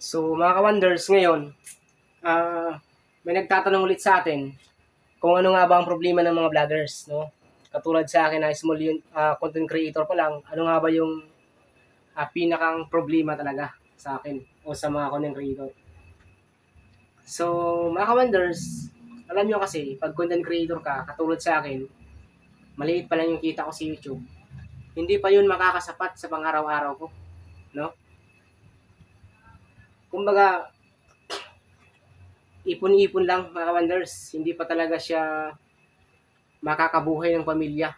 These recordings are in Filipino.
So mga ka-wonders, ngayon, ah may nagtatanong ulit sa atin kung ano nga ba ang problema ng mga vloggers, no? Katulad sa akin na small yun, ah, content creator pa lang, ano nga ba yung ah, pinakang problema talaga sa akin o sa mga content creator. So, mga ka-wonders, alam nyo kasi, pag content creator ka, katulad sa akin, maliit pa lang yung kita ko sa YouTube, hindi pa yun makakasapat sa pang-araw-araw ko, no? Kumbaga, ipon-ipon lang mga wonders. Hindi pa talaga siya makakabuhay ng pamilya.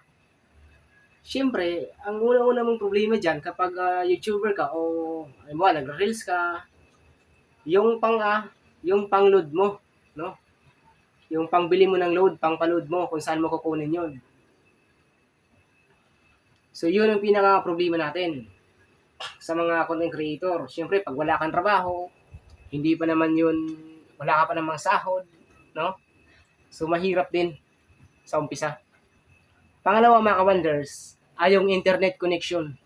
Siyempre, ang una-una mong problema dyan kapag ah, YouTuber ka o ay mo, nag-reels ka, yung pang ah, yung pang load mo, no? Yung pangbili mo ng load, pang load mo, kung saan mo kukunin yun. So, yun ang pinaka problema natin sa mga content creator. Siyempre, pag wala kang trabaho, hindi pa naman yun, wala ka pa namang sahod, no? So, mahirap din sa umpisa. Pangalawa, mga ka-wonders, ay yung internet connection.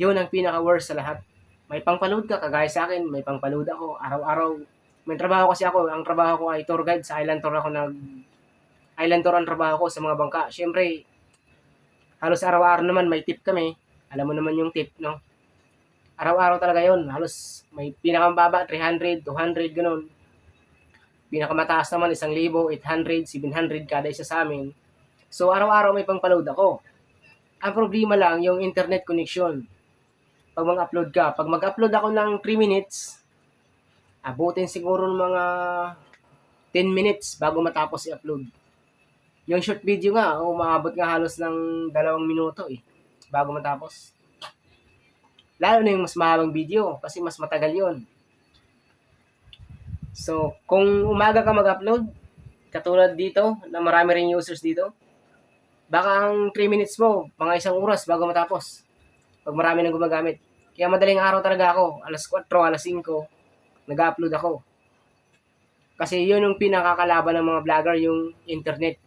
Yun ang pinaka-worst sa lahat. May pangpaload ka, kagaya sa akin, may pangpaload ako, araw-araw. May trabaho kasi ako, ang trabaho ko ay tour guide, sa island tour ako nag... Island tour ang trabaho ko sa mga bangka. Siyempre, halos araw-araw naman may tip kami. Alam mo naman yung tip, no? Araw-araw talaga yon Halos may pinakamababa, 300, 200, ganun. Pinakamataas naman, 1,000, 800, 700 kada isa sa amin. So, araw-araw may pangpaload ako. Ang problema lang, yung internet connection. Pag mag-upload ka, pag mag-upload ako ng 3 minutes, abutin siguro ng mga 10 minutes bago matapos i-upload. Yung short video nga, umaabot nga halos ng dalawang minuto eh, bago matapos. Lalo na yung mas mahabang video, kasi mas matagal yon. So, kung umaga ka mag-upload, katulad dito, na marami rin users dito, baka ang 3 minutes mo, mga isang oras bago matapos. Pag marami nang gumagamit. Kaya madaling araw talaga ako, alas 4, alas 5, nag-upload ako. Kasi yun yung pinakakalaban ng mga vlogger, yung internet.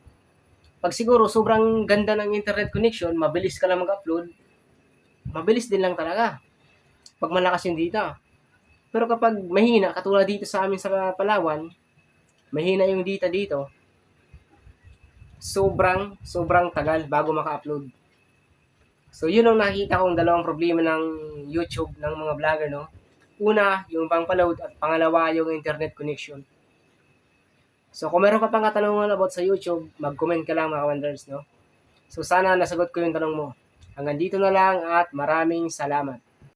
Pag siguro sobrang ganda ng internet connection, mabilis ka lang mag-upload, mabilis din lang talaga. Pag malakas yung data. Pero kapag mahina, katulad dito sa amin sa Palawan, mahina yung data dito, sobrang, sobrang tagal bago maka-upload. So, yun ang nakita kong dalawang problema ng YouTube ng mga vlogger, no? Una, yung pang-paload at pangalawa, yung internet connection. So, kung meron ka pang katanungan about sa YouTube, mag-comment ka lang mga wonders, no? So, sana nasagot ko yung tanong mo. Hanggang dito na lang at maraming salamat.